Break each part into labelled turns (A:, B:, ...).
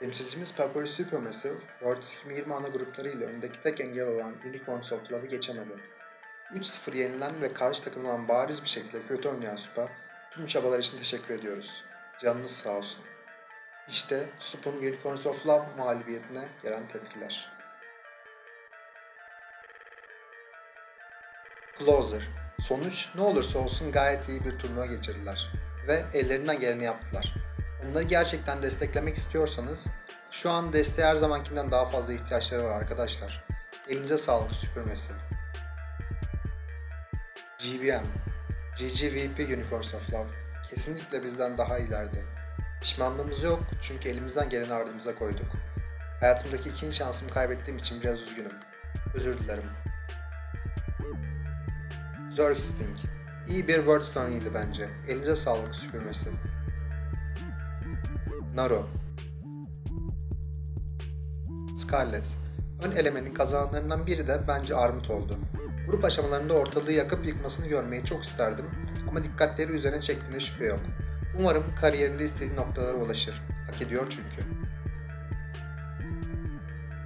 A: Temsilcimiz Purple Supermassive, World 2020 ana gruplarıyla önündeki tek engel olan Unicorns of Love'ı geçemedi. 3-0 yenilen ve karşı takımdan bariz bir şekilde kötü oynayan Supa, tüm çabalar için teşekkür ediyoruz. Canınız sağ olsun. İşte Sup'un Unicorns of Love mağlubiyetine gelen tepkiler. Closer. Sonuç ne olursa olsun gayet iyi bir turnuva geçirdiler. Ve ellerinden geleni yaptılar. Onları gerçekten desteklemek istiyorsanız şu an desteğe her zamankinden daha fazla ihtiyaçları var arkadaşlar. Elinize sağlık Supermassive. GBM GGVP Unicorns of Love kesinlikle bizden daha ileride. Pişmanlığımız yok çünkü elimizden geleni ardımıza koyduk. Hayatımdaki ikinci şansımı kaybettiğim için biraz üzgünüm. Özür dilerim. Zergsting. İyi bir Stun'ıydı bence. Elinize sağlık Supermassive. Naro. Scarlet. Ön elemenin kazananlarından biri de bence Armut oldu. Grup aşamalarında ortalığı yakıp yıkmasını görmeyi çok isterdim ama dikkatleri üzerine çektiğine şüphe yok. Umarım kariyerinde istediği noktalara ulaşır. Hak ediyor çünkü.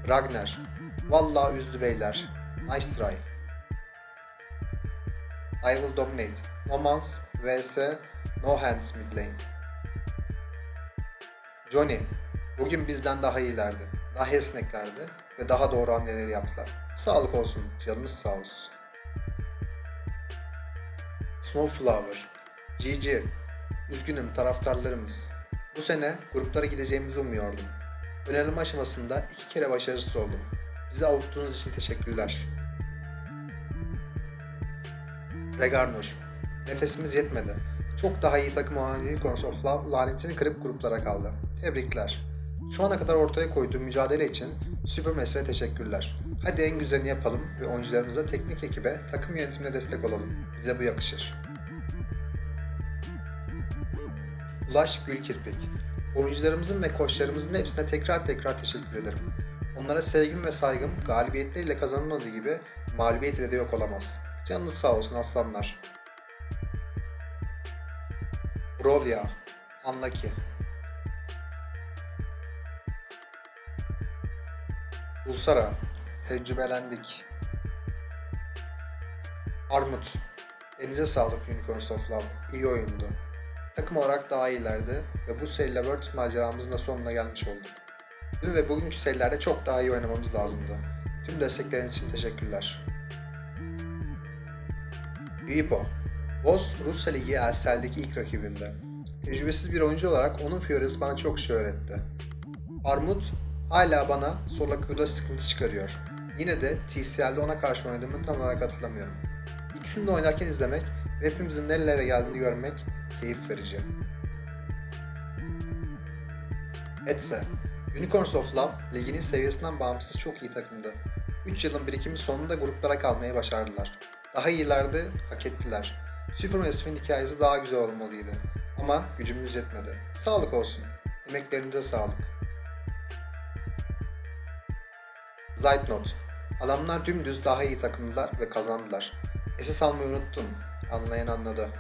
A: Ragnar. Vallahi üzdü beyler. Nice try. I will dominate. No mans vs no hands mid lane. Johnny. Bugün bizden daha iyilerdi. Daha esneklerdi ve daha doğru hamleleri yaptılar. Sağlık olsun. Canınız sağ olsun. Snowflower. GG. Üzgünüm taraftarlarımız. Bu sene gruplara gideceğimizi umuyordum. Önerilme aşamasında iki kere başarısız oldum. Bizi avuttuğunuz için teşekkürler. Regarnur. Nefesimiz yetmedi. Çok daha iyi takım olan Unicorns of lanetini kırıp gruplara kaldı. Tebrikler. Şu ana kadar ortaya koyduğu mücadele için Supermassive'e teşekkürler. Hadi en güzelini yapalım ve oyuncularımıza, teknik ekibe, takım yönetimine destek olalım. Bize bu yakışır. Ulaş Gülkirpik. Oyuncularımızın ve koçlarımızın hepsine tekrar tekrar teşekkür ederim. Onlara sevgim ve saygım galibiyetleriyle kazanılmadığı gibi mağlubiyet de yok olamaz. Canınız sağ olsun aslanlar. Brolya. Unlucky. Ulsara. Tecrübelendik. Armut. Elinize sağlık Unicorns of Love. İyi oyundu. Takım olarak daha iyilerdi ve bu seriyle Worlds maceramızın da sonuna gelmiş olduk. Dün ve bugünkü serilerde çok daha iyi oynamamız lazımdı. Tüm destekleriniz için teşekkürler. Vipo. Boss Rusya Ligi Elsel'deki ilk rakibimdi. Tecrübesiz bir oyuncu olarak onun Furious bana çok şey öğretti. Armut hala bana solo queue'da sıkıntı çıkarıyor. Yine de TCL'de ona karşı oynadığımı tam olarak hatırlamıyorum. İkisini de oynarken izlemek ve hepimizin nerelere geldiğini görmek keyif verici. Etse, Unicorns of Love liginin seviyesinden bağımsız çok iyi takımdı. 3 yılın birikimi sonunda gruplara kalmayı başardılar. Daha iyilerdi, hak ettiler. Supermassive'in hikayesi daha güzel olmalıydı. Ama gücümüz yetmedi. Sağlık olsun. Emeklerinize sağlık. Zeitnot. Adamlar dümdüz daha iyi takımdılar ve kazandılar. Esas almayı unuttum. Anlayan anladı.